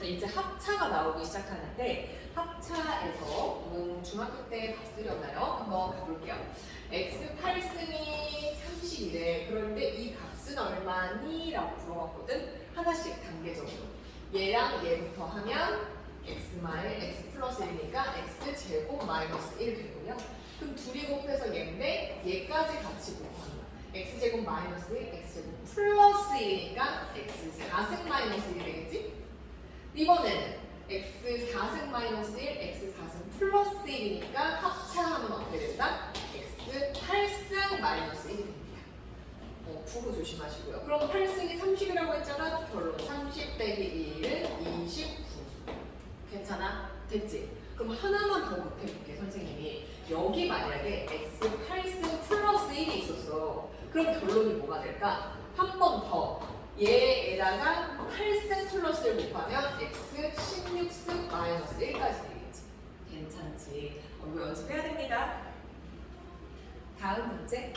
자, 이제 합차가 나오기 시작하는데 합차에서 이건 중학교 때 봤으려나요? 한번 가볼게요. x 8승이 30이래. 그런데 이 값은 얼마니? 라고 물어봤거든. 하나씩 단계적으로. 얘랑 얘부터 하면 x 마일 x 플러스 1이니까 x 제곱 마이너스 1 되고요. 그럼 둘이 곱해서 얘인데 얘까지 같이 곱하면 x 제곱 마이너스 1, x 제곱 플러스 1이니까 x 4승 마이너스 1이 되겠지? 이번에는 x 4승 마이너스 1, x 4승 플러스 1이니까 합차하면 어떻게 된다? x 8승 마이너스 1이 됩니다. 어, 부호 조심하시고요. 그럼 8승이 30이라고 했잖아. 결론 30 빼기 1은 29. 괜찮아? 됐지? 그럼 하나만 더 못해볼게 선생님이 여기 만약에 x 8승 플러스 1이 있었어. 그럼 결론이 뭐가 될까? 한 번 더. 얘에다가 8승 플러스를 곱하면 x 16승 마이너스 1까지 되겠지. 괜찮지. 어, 이거 연습해야 됩니다. 다음 문제.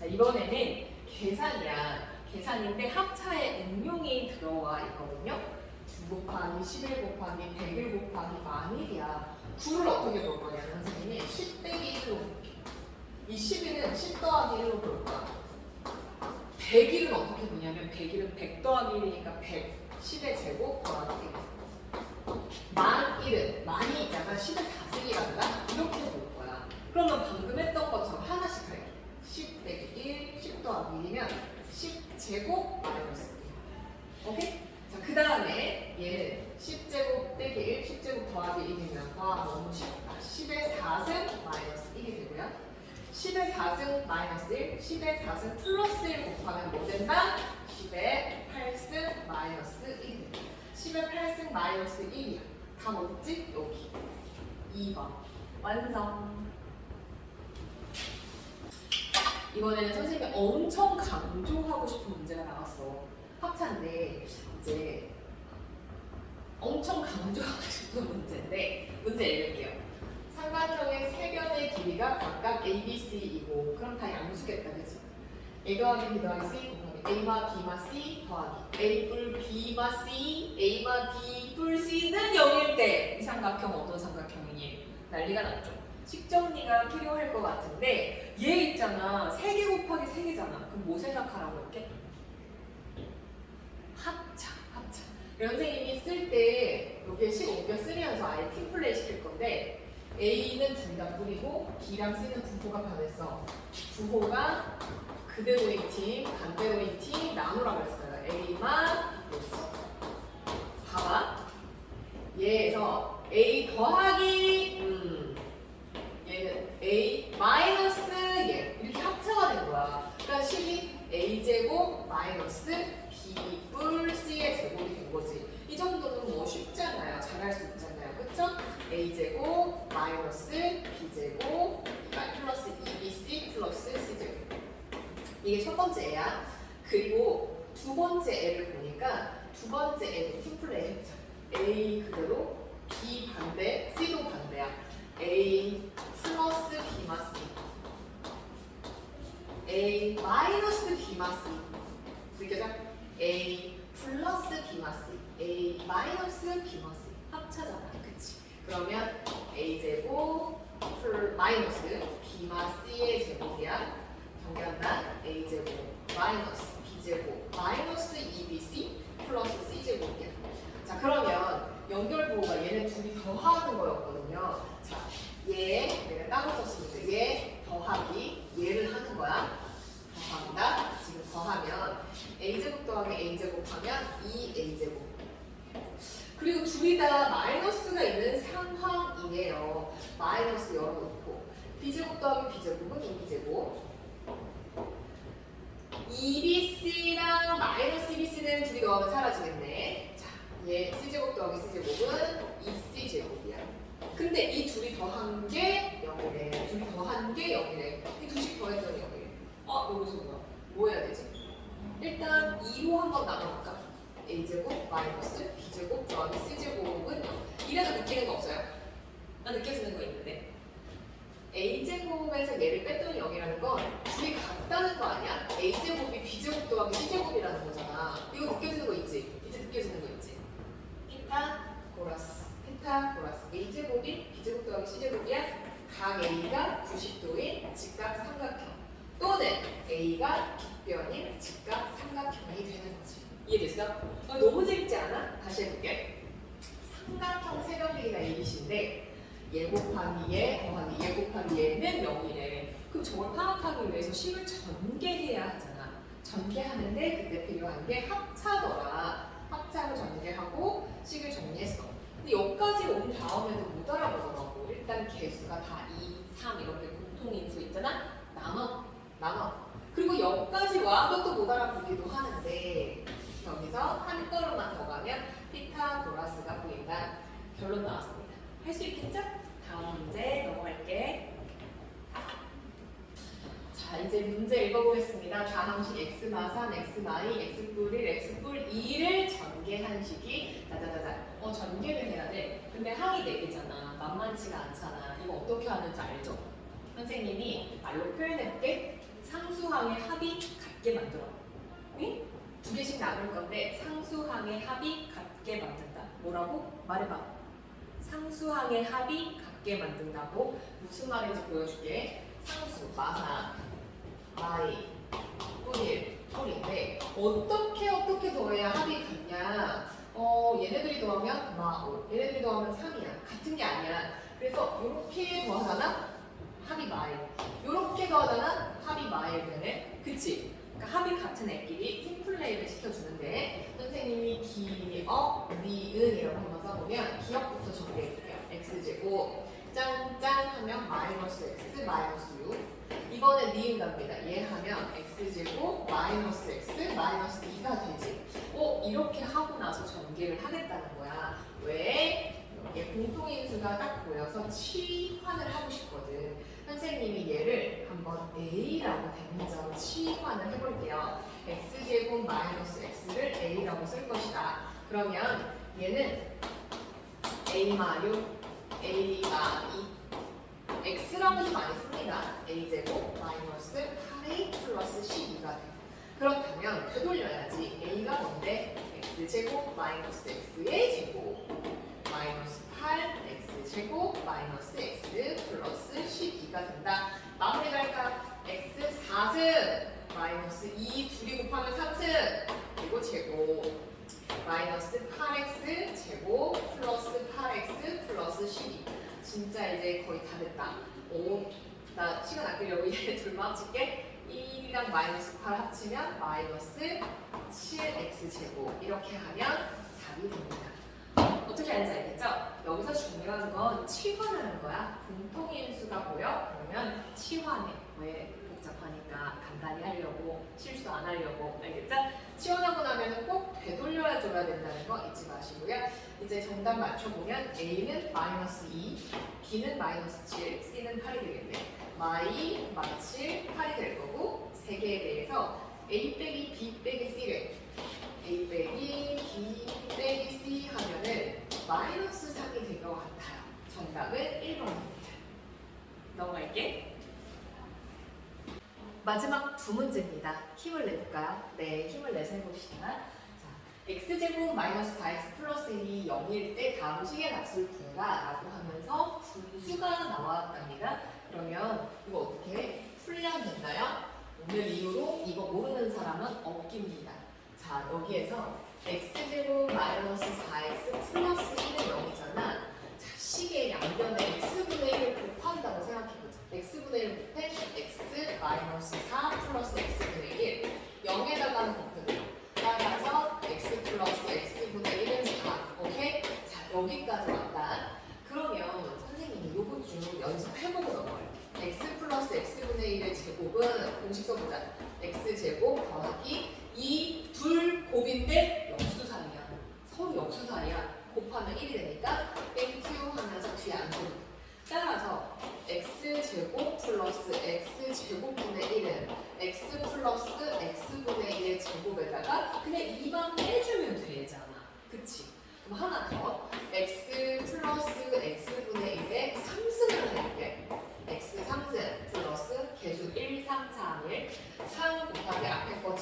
자, 이번에는 계산이야. 계산인데 합차에 응용이 들어와 있거든요. 9 곱하기 11 곱하기 101 곱하기 만일이야. 9를 어떻게 볼 거냐면 선생님이 10 빼기 1로 볼게. 이 11은 10 더하기 1로 볼 거야. 101은 어떻게 보냐면 101은 100 더하기 1이니까 100, 10의 제곱 더하기 1. 만 1은 만이 있다가 10의 4승이란다? 이렇게 볼 거야. 그러면 방금 했던 것처럼 하나씩 할게. 10 빼기 1, 10 더하기 1이면 10 제곱 마이너스 1. 오케이? 자, 그 다음에 얘는 10제곱 빼기 1, 10제곱 더하기 1이면 와 너무 쉽다. 10의 4승 마이너스 1이 되고요. 10의 4승 마이너스 1, 10의 4승 플러스 1 곱하면 뭐 된다? 10의 8승 마이너스 1이 된다. 10의 8승 마이너스 1이야. 다 어딨지? 여기. 2번. 완성. 이번에는 선생님이 엄청 강조하고 싶은 문제가 나왔어. 합차인데 이제 엄청 강조하고 싶은 문제인데 문제 읽을게요. 삼각형의 세 변의 길이가 각각 A, B, C이고 그럼 다 양수겠다, 그치? A 더하기 B 더하기 C 곱하기 A마 B마 C 더하기 A 뿔 B마 C A마 B 뿔 C는 0일 때 이 삼각형 어떤 삼각형이니? 난리가 났죠. 식정리가 필요할 것 같은데 얘 있잖아. 3개 곱하기 3개잖아. 그럼 뭐 생각하라고 했게? 합차, 합차. 선생님이 쓸 때 여기에 식 옮겨 쓰면서 아예 팀플레이 시킬 건데 A는 둘 다 뿌리고 B랑 C는 분포가 변했어. 부호가 그대로인 팀, 반대로인 팀 나누라 그랬어요. A만 B였어. 봐봐. 얘에서 A 더하기 음, 얘는 A 마이너스 얘 이렇게 합차가 된 거야. 그러니까 12 A 제곱 마이너스 B 뿔 C의 제곱이 된 거지. 이 정도는 뭐 쉽잖아요. 잘할 수 있잖아요. 그쵸? A 제곱 마이너스 B 제곱 그러니까 플러스 2BC 플러스 C 제곱. 이게 첫 번째 애야. 그리고 두 번째 애를 보니까 두 번째 애도 팀플레이 했죠. A 그대로 B 반대, C도 반대야. A 플러스 B 마 C. A 마이너스 B 마 C. 느껴져? A 플러스 B 마 C. A 마이너스 B 마 C. 합차잖아. 그치? 그러면 A 제곱 플 마이너스 B 마 C의 제곱이야. 정리한다. A 제곱 마이너스 B 제곱 마이너스 2BC 플러스 C 제곱이야. 자 그러면 연결 부호가 얘네 둘이 더하는 거였거든요. 자, 얘 내가 따로 썼습니다. 얘 더하기 얘를 하는 거야. 더한다. 지금 더하면 a 제곱 더하기 a 제곱 하면 2a 제곱. 그리고 둘이 다 마이너스가 있는 상황이에요. 마이너스 열어놓고 b 제곱 더하기 b 제곱은 2b 제곱. 2bc랑 마이너스 2bc는 둘이 더하면 사라지겠네. 자, 얘 c제곱 더하기 c제곱은 2c제곱이야. 근데 이 둘이 더한 게 0이래. 둘이 더한 게 0이래. 이 두씩 더했더니 0이래. 아, 여기서 뭐야? 뭐 해야 되지? 일단 2로 한번 나눠볼까? a제곱 마이너스 b제곱 더하기 c제곱은 0. 이래도 느끼는 거 없어요? 나 느껴지는 거 있는데. a제곱에서 얘를 뺐더니 0이라는 건 둘이 같다는 거 아니야? a제곱이 B제곱도 하고 c제곱이라는 거잖아. 이거 느껴지는 거 있지? 이제 느껴지는 거 있지? 피타고라스. 피타고라스. a제곱이 B제곱도 하고 c제곱이야? 각 a가 90도인 직각 삼각형. 또는 a가 빗변인 직각 삼각형이 되는 거지. 이해됐어? 어, 너무 재밌지 않아? 다시 해볼게. 삼각형 세변비기가 ABC인데 얘 곱하기 얘 더하기 얘 곱하기 얘는 0이래. 그럼 저걸 파악하기 위해서 식을 전개해야 하잖아. 전개하는데 그때 필요한 게 합차더라. 합차로 전개하고 식을 정리했어. 근데 여기까지 온 다음에도 못 알아보더라고. 일단 개수가 다 2, 3 이렇게 공통인수 있잖아. 나눠, 나눠. 그리고 여기까지 와도 또 못 알아보기도 하는데 여기서 한 걸음만 더 가면 피타고라스가 보인다. 결론 나왔습니다. 할 수 있겠죠? 다음 문제 넘어갈게. 자, 이제 문제 읽어보겠습니다. 다항식 x 마산, x 마이, x 뿔 1, x 뿔 2를 전개한 식이 다다다다. 어, 전개를 해야 돼. 근데 항이 4개잖아. 만만치가 않잖아. 이거 어떻게 하는지 알죠? 선생님이 말로 표현해볼게. 상수항의 합이 같게 만들어. 응? 두 개씩 나눌 건데 상수항의 합이 같게 만든다. 뭐라고? 말해봐. 상수항의 합이 같게 만든다고 무슨 말인지 보여줄게. 상수, 마사, 마이, 뿔일, 뿔인데 어떻게 어떻게 더해야 합이 같냐? 어 얘네들이 더하면 마오, 얘네들이 더하면 3이야. 같은 게 아니야. 그래서 이렇게 더하잖아. 합이 마일. 이렇게 더하잖아. 합이 마일 되네. 그치? 그러니까 합이 같은 애끼리 팀플레이를 시켜주는데 선생님이 기억, 니은이라고 한번 써보면 기억 부터 정리해줄게요. x제곱 짠짠 하면 마이너스 x 마이너스 6 이번에 니은 갑니다. 얘 하면 x제곱 마이너스 x 마이너스 2가 되지. 어 이렇게 하고 나서 전개를 하겠다는 거야. 왜? 이게 공통인수가 딱 보여서 치환을 하고 싶거든. 선생님이 얘를 한번 a라고 대문자로 치환을 해볼게요. x제곱 마이너스 x를 a라고 쓸 것이다. 그러면 얘는 a 마유, a 마이 x라고도 많이 씁니다. a제곱 마이너스 8a 플러스 12가 돼. 그렇다면 되돌려야지. a가 뭔데? x제곱 마이너스 x의 제곱 마이너스 8 x제곱 마이너스 x 플러스 12가 된다. 마무리 갈까? x 4승 마이너스 2 둘이 곱하면 3승 그리고 제곱 마이너스 8x 제곱 플러스 8x 플러스 12 진짜 이제 거의 다 됐다. 오, 나 시간 아끼려고 얘 둘만 합칠게. 1이랑 마이너스 8 합치면 마이너스 7x 제곱 이렇게 하면 답이 됩니다. 어떻게 하는지 알겠죠? 여기서 중요한 건 치환하는 거야. 공통인수가 보여? 그러면 치환해. 왜? 복잡하니까 간단히 하려고 실수 안 하려고 알겠죠? 치환하고 나면 꼭 되돌려 줘야 된다는 거 잊지 마시고요. 이제 정답 맞춰보면 A는 마이너스 2, B는 마이너스 7, C는 8이 되겠네. 마이, 마칠, 8이 될 거고 세 개에 대해서 A 빼기 B 빼기 C를 A 빼기 B 빼기 C 하면은 마이너스 3이 될 것 같아요. 정답은 1번입니다. 넘어갈게. 마지막 두 문제입니다. 힘을 내볼까요? 네, 힘을 내서 해봅시다. 자, x제곱 마이너스 4x 플러스 1이 0일 때 다음 식의 값을 구해라 라고 하면서 분수가 나왔답니다. 그러면 이거 어떻게 풀려면 됐나요? 오늘 이후로 이거 모르는 사람은 없깁니다. 자, 여기에서 x제곱 마이너스 4x 플러스 1은 0이잖아. 자, 식의 양변에 x분의 1을 곱한다고 생각해보자. X분의 1을 곱해 x 마이너스 4 플러스 x분의 1 0에다가는 곱해요. 따라서 x 플러스 x분의 1은 4 오케이? 자 여기까지 왔다. 그러면 선생님이 요것 좀 연습해보고 넘어요. x 플러스 x분의 1의 제곱은 공식 써보자. x제곱 더하기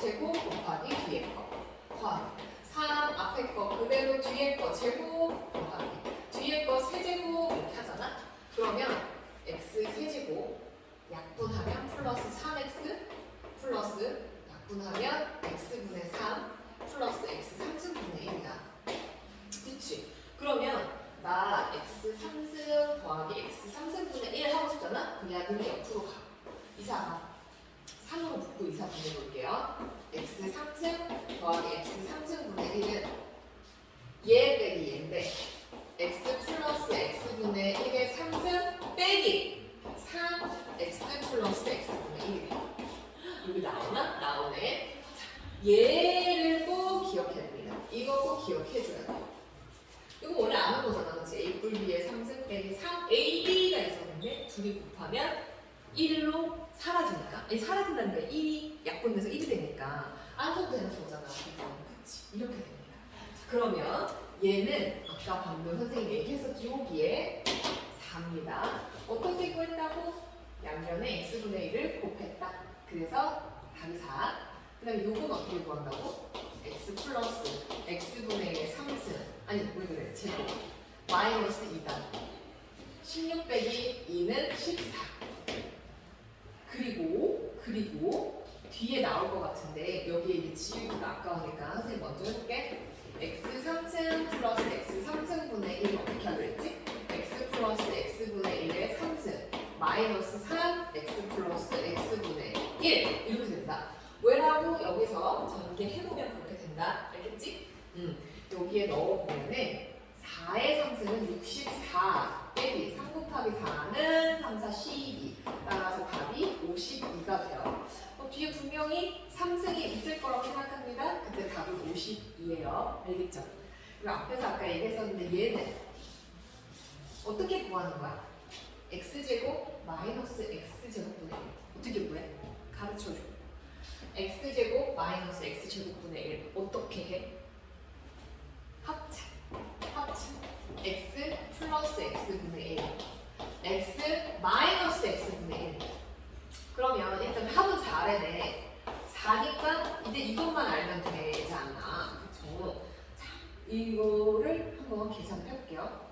제고 곱하기 뒤에 거 더하기 3 앞에 거 그대로 뒤에 거 제곱 더하기 뒤에 거 세제곱 이렇게 하잖아? 그러면 x 세제곱 약분하면 플러스 3x 플러스 약분하면 x분의 3 플러스 x 3승분의 1이다 그치? 그러면 나 x 3승 더하기 x 3승분의 1 하고 싶잖아? 그냥 눈이 옆으로 가 이상하 3으로 묶고 2, 4 분해 볼게요. x 3승 더하기 x 3승분의 1은 얘 빼기 얘인데 x 플러스 x분의 1의 3승 빼기 3x 플러스 x분의 1 여기 나오나? 나오네. 자, 얘를 꼭 기억해야 됩니다. 이거 꼭 기억해줘야 돼요. 이거 원래 아는 거잖아, 그렇지? a 뿔 b의 3승 빼기 3ab가 있었는데 둘이 곱하면 1로 사라지니까 아니 사라진다는 게 1이 약분돼서 1이 되니까 안성되는 거잖아. 그치? 이렇게 됩니다. 그러면 얘는 아까 방금 선생님이 얘기했었죠. 여기에 4입니다. 어떻게 구했다고? 양변에 x분의 1을 곱했다. 그래서 답이 4. 그 다음에 요건 어떻게 구한다고? x 플러스 x분의 1의 3승 아니 왜 그래? 제곱 마이너스 2다. 16 빼기 2는 14. 그리고 그리고 뒤에 나올 것 같은데 여기에 이제 지우기가 아까우니까 선생님 먼저 해볼게. x 3승 플러스 x 3승분의 1 어떻게 하기로 했지? x 플러스 x분의 1의 3승 마이너스 3 x 플러스 x분의 1 이렇게 된다. 왜라고 여기서 전개해보면 그렇게 된다. 알겠지? 음, 여기에 넣어보면은 4의 상승은 64 빼기 3 곱하기 4는 3, 4, 12 따라서 답이 52가 돼요. 어, 뒤에 분명히 3승이 있을 거라고 생각합니다. 근데 답은 52예요. 알겠죠? 그리고 앞에서 아까 얘기했었는데 얘는 어떻게 구하는 거야? x제곱 마이너스 x제곱분의 1 어떻게 구해? 가르쳐줘. x제곱 마이너스 x제곱분의 1 어떻게 해? 합차. 합차. x 플러스 x분의 1 x 마이너스 x분의 1 그러면 일단 합은 4래네 4니까 이제 이것만 알면 되잖아 그쵸? 자, 이거를 한번 계산해 볼게요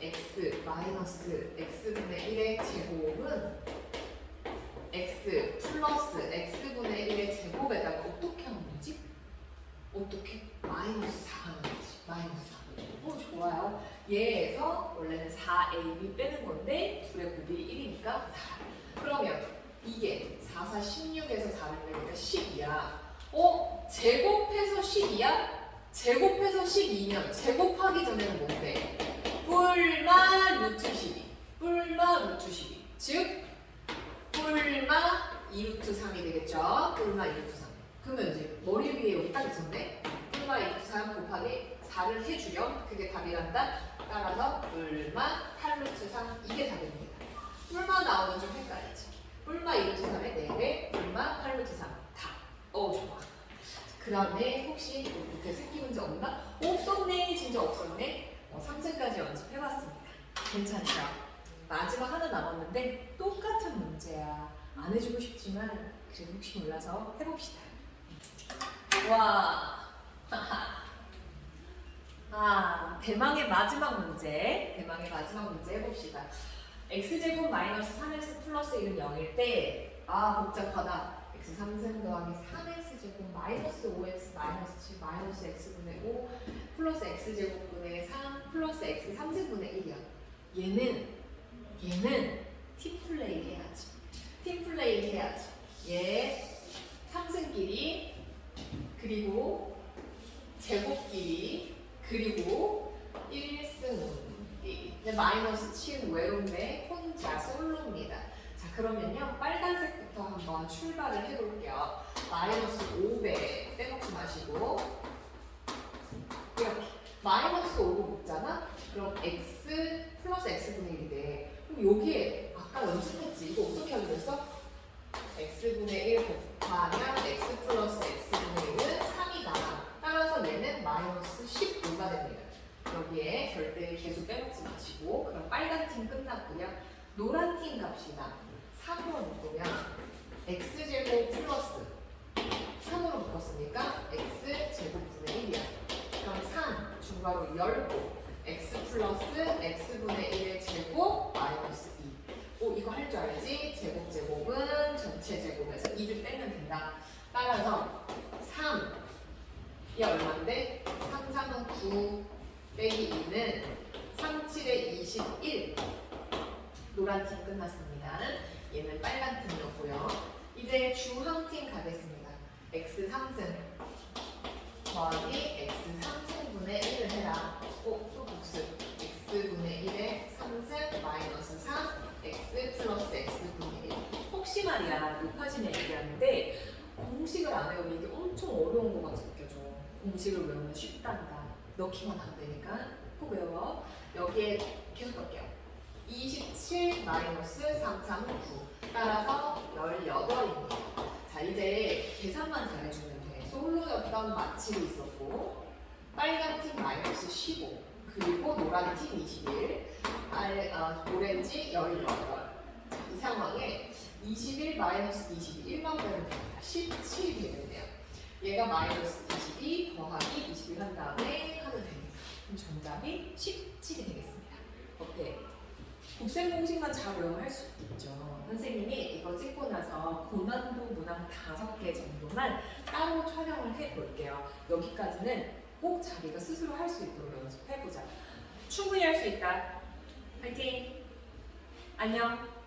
x 마이너스 x분의 1의 제곱은 x 플러스 x분의 1의 제곱에다가 어떻게 하는 거지? 어떻게? 마이너스 4 하는 거지 마이너스 4 오, 좋아요. 얘에서 원래는 4AB 빼는 건데 둘의 곱이 1이니까 4. 그러면 이게 4, 4, 16에서 4를 빼니까 10이야. 어? 제곱해서 10이야? 제곱해서 12면 제곱하기 전에는 뭔데? 뿔마 루트 12. 뿔마 루트 12. 즉 뿔마 2루트 3이 되겠죠? 뿔마 2루트 3. 그러면 이제 머리 위에 여기 딱 있었네? 뿔마 2루트 3 곱하기 4를 해주렴. 그게 답이란다. 따라서 뿔마 8루트 3 이게 답입니다. 뿔마 나오면 좀 헷갈리지. 뿔마 2루트 3의 4배, 뿔마 8루트 3 답. 어 좋아. 그 다음에 혹시 이렇게 새끼 문제 없나? 없었네. 진짜 없었네. 어, 3층까지 연습해봤습니다. 괜찮죠? 마지막 하나 남았는데 똑같은 문제야. 안 해주고 싶지만 그래도 혹시 몰라서 해봅시다. 와. 아, 대망의 마지막 문제. 대망의 마지막 문제 해봅시다. x제곱 마이너스 3x 플러스 1은 0일 때, 아, 복잡하다. x 3승 더하기 3x제곱 마이너스 5x 마이너스 7 마이너스 x분의 5 플러스 x제곱분의 3 플러스 x 3승분의 1이야. 얘는, 얘는 팀플레이 해야지. 팀플레이 해야지. 얘 3승끼리, 그리고 제곱끼리, 그리고 1승끼리. 근데 마이너스 7은 외로운데 혼자 솔로입니다. 자 그러면요 빨간색부터 한번 출발을 해볼게요. 마이너스 5배 빼먹지 마시고 이렇게 마이너스 5로 묶잖아? 그럼 x 플러스 x분의 1이 돼. 그럼 여기에 아까 연습했지? 이거 어떻게 하기로 했어? x분의 1 곱하면 x 플러스 x분의 1은 3이다. 따라서 얘는 마이너스 15가 됩니다. 여기에 절대 개수 빼먹지 마시고 그럼 빨간 팀 끝났고요. 노란 팀 갑시다. 3으로 묶으면 x제곱 플러스 3으로 묶었으니까 x제곱분의 1이야. 그럼 3 중괄호 열고 x 플러스 x분의 1의 제곱 마이너스 2. 오 이거 할 줄 알지? 제곱 제곱은 전체 제곱에서 2를 빼면 된다. 따라서 9 빼기 2는 37에 21 노란 팀 끝났습니다. 얘는 빨간 팀이었고요. 이제 주항팀 가겠습니다. x 3승 더하기 x 3승분의 1을 해라. 오, 또 복습. x분의 1에 3승 마이너스 3 x 플러스 x분의 1 혹시 말이야 높아지면 얘기하는데 공식을 안 외우면 이게 엄청 어려운 것 같이 느껴져 공식을 외우면 쉽단다 넣기만 하면 되니까 꼭 외워. 여기에 계속 갈게요. 27 마이너스 339 따라서 18입니다. 자 이제 계산만 잘해주면 돼. 솔로였던 마치고 있었고 빨간 팀 마이너스 15 그리고 노란 팀 21 알, 아, 오렌지 18. 자, 이 상황에 21 마이너스 22 1만 빼면 됩니다. 17이 되겠네요. 얘가 마이너스 22 더하기 21 한 다음에 하면 됩니다. 그럼 정답이 17이 되겠습니다. 어때? 곱셈 공식만 잘 외우면 할수 있죠. 선생님이 이거 찍고 나서 고난도 문항 다섯 개 정도만 따로 촬영을 해 볼게요. 여기까지는 꼭 자기가 스스로 할 수 있도록 연습해 보자. 충분히 할 수 있다. 파이팅! 안녕!